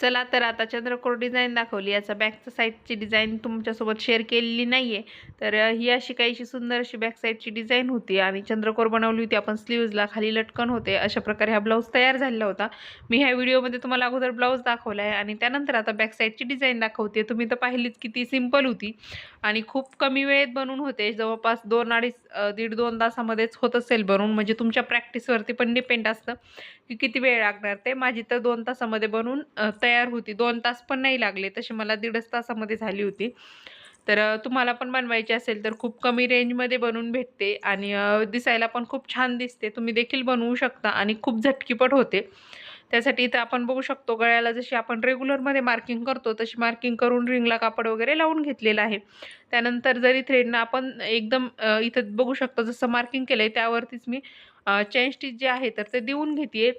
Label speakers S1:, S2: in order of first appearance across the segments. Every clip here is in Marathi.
S1: चला तर आता चंद्रकोर डिझाईन दाखवली. याचा बॅकच्या साईडची डिझाईन तुमच्यासोबत शेअर केलेली नाही आहे तर ही अशी काहीशी सुंदर अशी बॅक साईडची डिझाईन होती आणि चंद्रकोर बनवली होती. आपण स्लीव्जला खाली लटकन होते. अशा प्रकारे हा ब्लाऊज तयार झालेला होता. मी ह्या व्हिडिओमध्ये तुम्हाला अगोदर ब्लाऊज दाखवला आहे आणि त्यानंतर आता बॅक साईडची डिझाईन दाखवते. तुम्ही तर पाहिलीच किती सिंपल होती आणि खूप कमी वेळेत बनवून होते. जवळपास दोन अडीच दीड दोन तासामध्येच होत असेल बनवून म्हणजे तुमच्या प्रॅक्टिसवरती पण डिपेंड असतं की किती वेळ लागणार ते. माझी तर दोन तासामध्ये बनवून तयार तयार होती. दोन तास पण नाही लागले. तशी मला दीडच तासामध्ये झाली होती. तर तुम्हाला पण बनवायची असेल तर खूप कमी रेंजमध्ये बनवून भेटते आणि दिसायला पण खूप छान दिसते. तुम्ही देखील बनवू शकता आणि खूप झटकीपट होते. त्यासाठी इथं आपण बघू शकतो गळ्याला जशी आपण रेग्युलरमध्ये मार्किंग करतो तशी मार्किंग करून रिंगला कापड वगैरे लावून घेतलेलं आहे. त्यानंतर जरी थ्रेडनं आपण एकदम इथं बघू शकतो जसं मार्किंग केलं आहे त्यावरतीच मी चेन स्टिच जे आहे तर ते देऊन घेते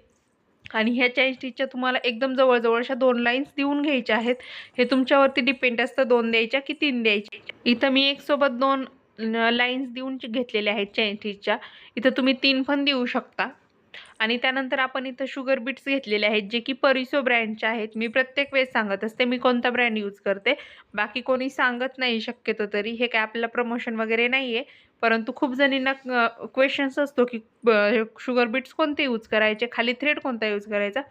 S1: आणि ह्या चेन स्टिचच्या तुम्हाला एकदम जवळजवळ अशा दोन लाईन्स देऊन घ्यायच्या आहेत. हे तुमच्यावरती डिपेंड असतं दोन द्यायच्या की तीन द्यायच्या. इथं मी एक सोबत दोन लाईन्स देऊन घेतलेल्या आहेत चेन स्टिचच्या इथं तुम्ही तीन पण देऊ शकता. आणि त्यानंतर आपण इथं शुगर बीट्स घेतलेले आहेत जे की परिसो ब्रँडचे आहेत. मी प्रत्येक वेळेस सांगत असते मी कोणता ब्रँड यूज करते? बाकी कोणी सांगत नाही शक्यतो तरी. हे काय आपल्याला प्रमोशन वगैरे नाही आहे परंतु खूप जणींना क्वेश्चन्स असतो की शुगर बीट्स कोणते यूज करायचे? खाली थ्रेड कोणता यूज करायचा?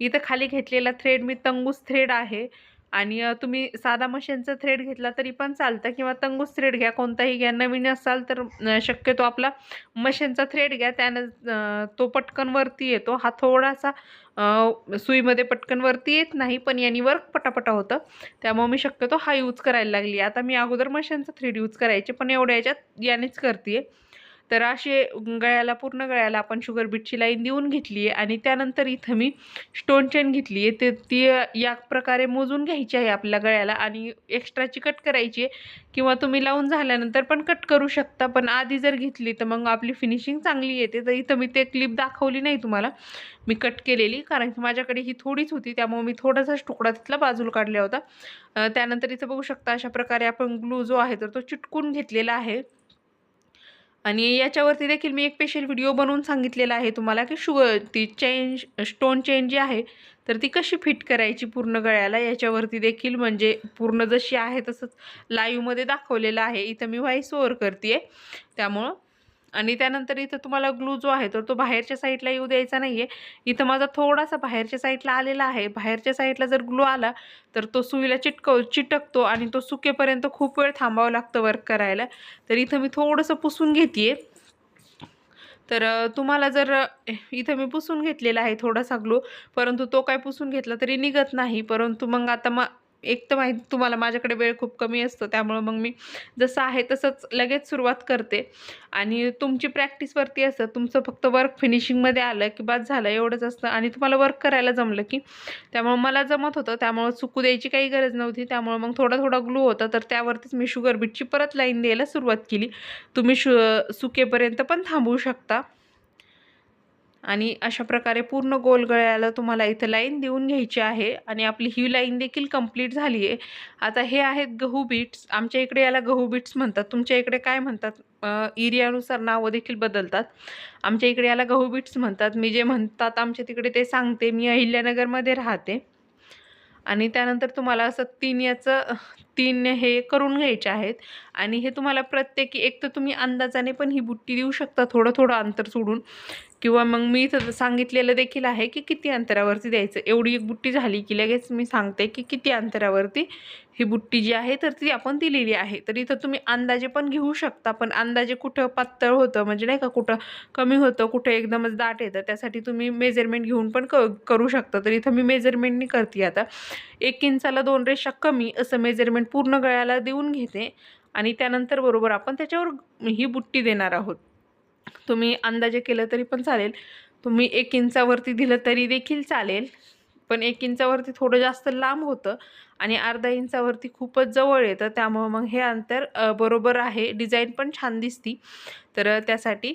S1: इथं खाली घेतलेला थ्रेड मी तंगूस थ्रेड आहे. आणि तुम्ही साधा मशीनचा थ्रेड घेतला तरी पण चालतं किंवा तंगूस थ्रेड घ्या कोणताही घ्या नवीन असाल तर शक्यतो आपला मशीनचा थ्रेड घ्या त्यानं तो पटकन वरती येतो. हा थोडासा सुईमध्ये पटकन वरती येत नाही पण यानी वर्क पटापटा होतं. त्यामुळे मी शक्यतो हा यूज करायला लागली. आता मी अगोदर मशीनचा थ्रेड यूज करायचे पण एवढ्या याच्यात यानेच करते तर असे गळ्याला पूर्ण गळ्याला आपण शुगर बीटची लाईन देऊन घेतली आहे आणि त्यानंतर इथं मी स्टोन चेन घेतली आहे ते ती या प्रकारे मोजून घ्यायची आहे आपल्या गळ्याला आणि एक्स्ट्राची कट करायची आहे. किंवा तुम्ही लावून झाल्यानंतर पण कट करू शकता. पण आधी जर घेतली तर मग आपली फिनिशिंग चांगली येते. तर इथं मी ते क्लिप दाखवली नाही तुम्हाला. मी कट केलेली. कारण की माझ्याकडे ही थोडीच होती. त्यामुळे मी थोडासाच तुकडा तिथला बाजूला काढला होता. त्यानंतर इथं बघू शकता अशा प्रकारे आपण ग्लू जो आहे तर तो चिटकून घेतलेला आहे. आणि याच्यावरती देखील मी एक स्पेशल व्हिडिओ बनवून सांगितलेला आहे तुम्हाला की शुगर ती चेन स्टोन चेन जी आहे तर ती कशी फिट करायची पूर्ण गळ्याला याच्यावरती देखील म्हणजे पूर्ण जशी आहे तसंच लाईव्हमध्ये दाखवलेलं आहे. इथं मी व्हॉइस ओव्हर करते त्यामुळं आणि त्यानंतर इथं तुम्हाला ग्लू जो आहे तर तो बाहेरच्या साईडला येऊ द्यायचा नाही आहे इथं माझा थोडासा बाहेरच्या साईडला आलेला आहे. बाहेरच्या साईडला जर ग्लू आला तर तो सुईला चिटकव चिटकतो आणि तो सुकेपर्यंत खूप वेळ थांबावं लागतं वर्क करायला. तर इथं मी थोडंसं पुसून घेते तर तुम्हाला जर इथं मी पुसून घेतलेला आहे थोडासा ग्लू परंतु तो काय पुसून घेतला तरी निघत नाही. परंतु मग आता मग एक तर माहिती तुम्हाला माझ्याकडे वेळ खूप कमी असतो त्यामुळं मग मी जसं आहे तसंच लगेच सुरुवात करते. आणि तुमची प्रॅक्टिसवरती असतं तुमचं फक्त वर्क फिनिशिंगमध्ये आलं की बाद झालं एवढंच असतं. आणि तुम्हाला वर्क करायला जमलं की त्यामुळं मला जमत होतं त्यामुळं चुकू द्यायची काही गरज नव्हती. त्यामुळं मग थोडा थोडा ग्लू होता तर त्यावरतीच मी शुगर बीटची परत लाईन द्यायला सुरुवात केली. तुम्ही शु सुकेपर्यंत पण थांबवू शकता. आणि अशा प्रकारे पूर्ण गोल गळ्याला तुम्हाला इथं लाईन देऊन घ्यायची आहे आणि आपली ही लाईन देखील कंप्लीट झाली आहे. आता हे आहेत गहू बीट्स. आमच्या इकडे याला गहू बीट्स म्हणतात. तुमच्या इकडे काय म्हणतात? एरियानुसार नावं देखील बदलतात. आमच्या इकडे याला गहू बीट्स म्हणतात. मी जे म्हणतात आमच्या तिकडे ते सांगते. मी अहिल्यानगरमध्ये राहते. आणि त्यानंतर तुम्हाला असं तीन याचं तीन हे करून घ्यायचे आहेत. आणि हे तुम्हाला प्रत्येकी एक तर तुम्ही अंदाजाने पण ही बुट्टी देऊ शकता थोडं थोडं अंतर सोडून. किंवा मग मी इथं सांगितलेलं देखील आहे की किती अंतरावरती द्यायचं. एवढी एक बुट्टी झाली की लगेच मी सांगते की किती अंतरावरती ही बुट्टी जी आहे तर ती आपण दिलेली आहे. तर इथं तुम्ही अंदाजे पण घेऊ शकता पण अंदाजे कुठं पातळ होतं म्हणजे नाही का कुठं कमी होतं कुठं एकदमच दाट येतं त्यासाठी तुम्ही मेजरमेंट घेऊन पण क करू शकता. तर इथं मी मेजरमेंटनी करते आता. एक इंचाला दोन रेषा कमी असं मेजरमेंट पूर्ण गळ्याला देऊन घेते. आणि त्यानंतर बरोबर आपण त्याच्यावर ही बुट्टी देणार आहोत. तुम्ही अंदाजे केलं तरी पण चालेल. तुम्ही एक इंचावरती दिलं तरी देखील चालेल. पण एक इंचावरती थोडं जास्त लांब होतं. आणि अर्धा इंचावरती खूपच जवळ येतं त्यामुळं मग हे अंतर बरोबर आहे. डिझाईन पण छान दिसती. तर त्यासाठी.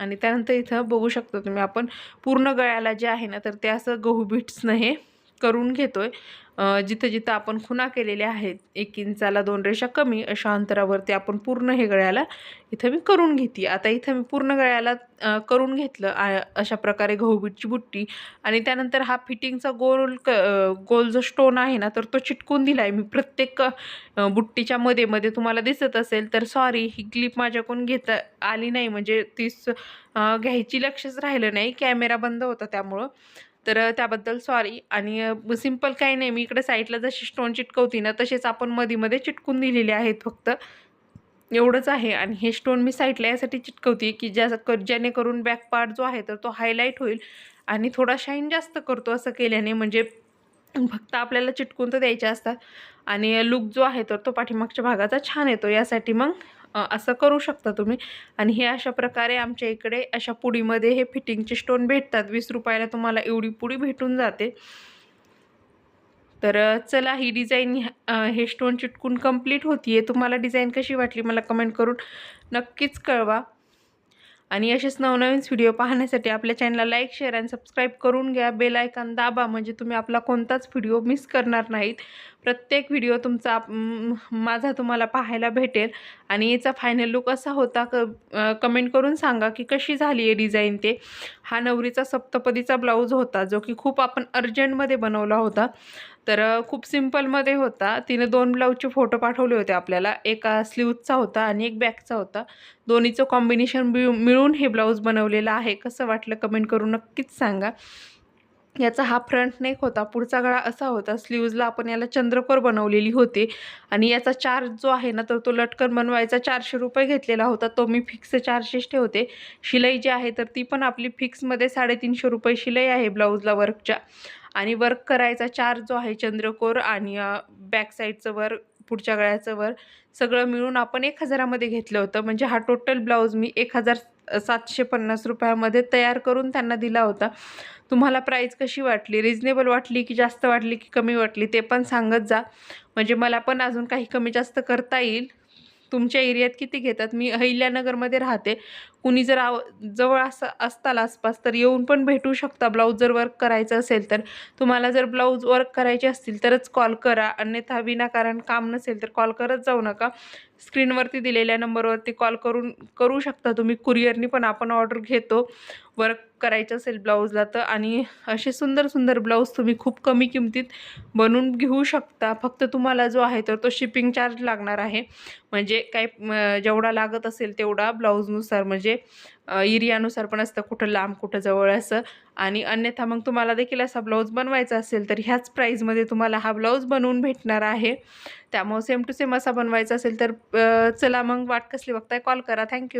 S1: आणि त्यानंतर इथं बघू शकतो तुम्ही आपण पूर्ण गळ्याला जे आहे ना तर ते असं गहू बीट्सनं हे करून घेतो आहे जिथं जिथं आपण खुणा केलेल्या आहेत एक इंचाला दोन रेषा कमी अशा अंतरावरती आपण पूर्ण हे गळ्याला इथं मी करून घेते. आता इथं मी पूर्ण गळ्याला करून घेतलं आ- अशा प्रकारे गहूबीटची बुट्टी आणि त्यानंतर हा फिटिंगचा गोल क गोल जो स्टोन आहे ना तर तो चिटकून दिला आहे मी. प्रत्येक बुट्टीच्या मध्ये मध्ये तुम्हाला दिसत असेल तर सॉरी ही क्लिप माझ्याकडून घेता आली नाही. म्हणजे तीच घ्यायची लक्षच राहिलं नाही. कॅमेरा बंद होता त्यामुळं. तर त्याबद्दल सॉरी आणि सिंपल काही नाही. मी इकडे साईडला जशी स्टोन चिटकवती ना तसेच आपण मधीमध्ये चिटकून दिलेले आहेत फक्त. एवढंच आहे. आणि हे स्टोन मी साईडला यासाठी चिटकवते की ज्या क- जेणेकरून बॅक पार्ट जो आहे तर तो हायलाईट होईल. आणि थोडा शाईन जास्त करतो असं केल्याने म्हणजे फक्त आपल्याला चिटकून तर द्यायचे असतात. आणि लुक जो आहे तर तो पाठीमागच्या भागाचा छान येतो. यासाठी मग असं करू शकता तुम्ही. आणि हे अशा प्रकारे आमच्या इकडे अशा पुडीमध्ये हे फिटिंगचे स्टोन भेटतात. वीस रुपयाला तुम्हाला एवढी पुडी भेटून जाते. तर चला ही डिझाईन हे स्टोन चिटकून कंप्लीट होती आहे तुम्हाला डिझाईन कशी वाटली मला कमेंट करून नक्कीच कळवा. आणि असेच नवनवीन व्हिडिओ पाहण्यासाठी आपल्या चॅनलला लाईक शेअर आणि सबस्क्राईब करून घ्या. बेल आयकॉन दाबा म्हणजे तुम्ही आपला कोणताच व्हिडिओ मिस करणार नाहीत. प्रत्येक व्हिडिओ तुमचा माझा तुम्हाला पाहायला भेटेल. आणि याचा फायनल लुक असा होता क कमेंट करून सांगा की कशी झाली आहे डिझाईन ते. हा नवरीचा सप्तपदीचा ब्लाऊज होता जो की खूप आपण अर्जंटमध्ये बनवला होता. तर खूप सिम्पलमध्ये होता. तिने दोन ब्लाऊजचे फोटो पाठवले होते आपल्याला. एक स्लीवचा होता आणि एक बॅकचा होता. दोन्हीचं कॉम्बिनेशन मिळून हे ब्लाऊज बनवलेलं आहे. कसं वाटलं कमेंट करून नक्कीच सांगा. याचा हा फ्रंट नेक होता. पुढचा गळा असा होता. स्लीव्जला आपण याला चंद्रकोर बनवलेली होती. आणि याचा चार्ज जो आहे ना तर तो लटकन बनवायचा. चारशे रुपये घेतलेला होता. तो मी फिक्स चारशेच ठेवते. शिलाई जी आहे तर ती पण आपली फिक्समध्ये साडेतीनशे रुपये शिलाई आहे ब्लाऊजला वर्कच्या. आणि वर्क करायचा चार्ज जो आहे चंद्रकोर आणि बॅक साईडचं पुढच्या गळ्याचं वर सगळं मिळून आपण एक हजारामध्ये घेतलं होतं. म्हणजे हा टोटल ब्लाऊज मी एक हजार सातशे पन्नास रुपयामध्ये तयार करून त्यांना दिला होता. तुम्हाला प्राईस कशी वाटली? रिजनेबल वाटली की जास्त वाटली की कमी वाटली? ते पण सांगत जा. म्हणजे मला पण अजून काही कमी जास्त करता येईल. तुमच्या एरियात किती घेतात? मी अहिल्यानगरमध्ये राहते. कुणी जर आव जवळ असं असताल आसपास तर येऊन पण भेटू शकता. ब्लाऊज जर वर्क करायचं असेल तर. तुम्हाला जर ब्लाऊज वर्क करायचे असतील तरच कॉल करा. अन्यथा विनाकारण काम नसेल तर कॉल करत जाऊ नका. स्क्रीनवरती दिलेल्या नंबरवरती कॉल करून करू शकता तुम्ही. कुरिअरनी पण आपण ऑर्डर घेतो. वर्क करायचं असेल ब्लाऊजला तर. आणि असे सुंदर सुंदर ब्लाऊज तुम्ही खूप कमी किमतीत बनवून घेऊ शकता. फक्त तुम्हाला जो आहे तर तो शिपिंग चार्ज लागणार आहे. म्हणजे काय जेवढा लागत असेल तेवढा ब्लाऊजनुसार. म्हणजे म्हणजे एरियानुसार पण असतं कुठं लांब कुठं जवळ असं. आणि अन्यथा मग तुम्हाला देखील असा ब्लाऊज बनवायचा असेल तर ह्याच प्राईजमध्ये तुम्हाला हा ब्लाऊज बनवून भेटणार आहे. त्यामुळे सेम टू सेम असा बनवायचा असेल तर चला मग वाट कसली बघताय? कॉल करा. थँक्यू.